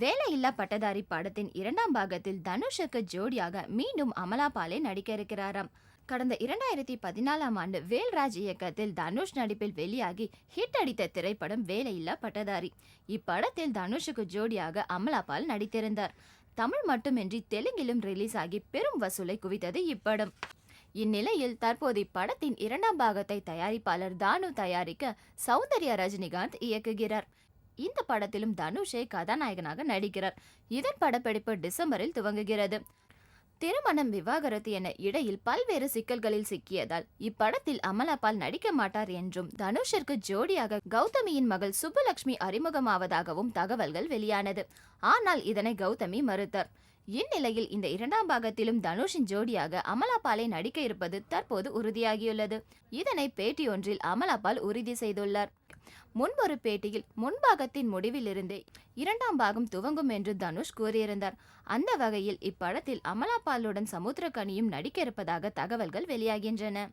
வேலையில்லா பட்டதாரி படத்தின் இரண்டாம் பாகத்தில் தனுஷுக்கு ஜோடியாக மீண்டும் அமலா பாலே நடிக்க இருக்கிறாராம். கடந்த இரண்டாயிரத்தி பதினாலாம் ஆண்டு வேல்ராஜ் இயக்கத்தில் தனுஷ் நடிப்பில் வெளியாகி ஹிட் அடித்த திரைப்படம் வேலையில்லா பட்டதாரி இப்படத்தில் தனுஷுக்கு ஜோடியாக அமலா பால் நடித்திருந்தார். தமிழ் மட்டுமின்றி தெலுங்கிலும் ரிலீஸ் ஆகி பெரும் வசூலை குவித்தது இப்படம். இந்நிலையில் தற்போது இப்படத்தின் இரண்டாம் பாகத்தை தயாரிப்பாளர் தானு தயாரிக்க சௌந்தர்யா ரஜினிகாந்த் இயக்குகிறார். இந்த படத்திலும் தனுஷே கதாநாயகனாக நடிக்கிறார். இதன் படப்பிடிப்பு டிசம்பரில் துவங்குகிறது. திருமணம் விவாகரத்து என இடையில் பல்வேறு சிக்கல்களில் சிக்கியதால் இப்படத்தில் அமலாபால் நடிக்க மாட்டார் என்றும் தனுஷிற்கு ஜோடியாக கௌதமியின் மகள் சுப்புலட்சுமி அறிமுகமாவதாகவும் தகவல்கள் வெளியானது. ஆனால் இதனை கௌதமி மறுத்தார். இந்நிலையில் இந்த இரண்டாம் பாகத்திலும் தனுஷின் ஜோடியாக அமலாபாலை நடிக்க இருப்பது தற்போது உறுதியாகியுள்ளது. இதனை பேட்டியொன்றில் அமலாபால் உறுதி செய்துள்ளார். முன்பொரு பேட்டியில் முன்பாகத்தின் முடிவிலிருந்தே இரண்டாம் பாகம் துவங்கும் என்று தனுஷ் கூறியிருந்தார். அந்த வகையில் இப்படத்தில் அமலாபாலுடன் சமுத்திரக்கனியும் நடிக்க இருப்பதாக தகவல்கள் வெளியாகின்றன.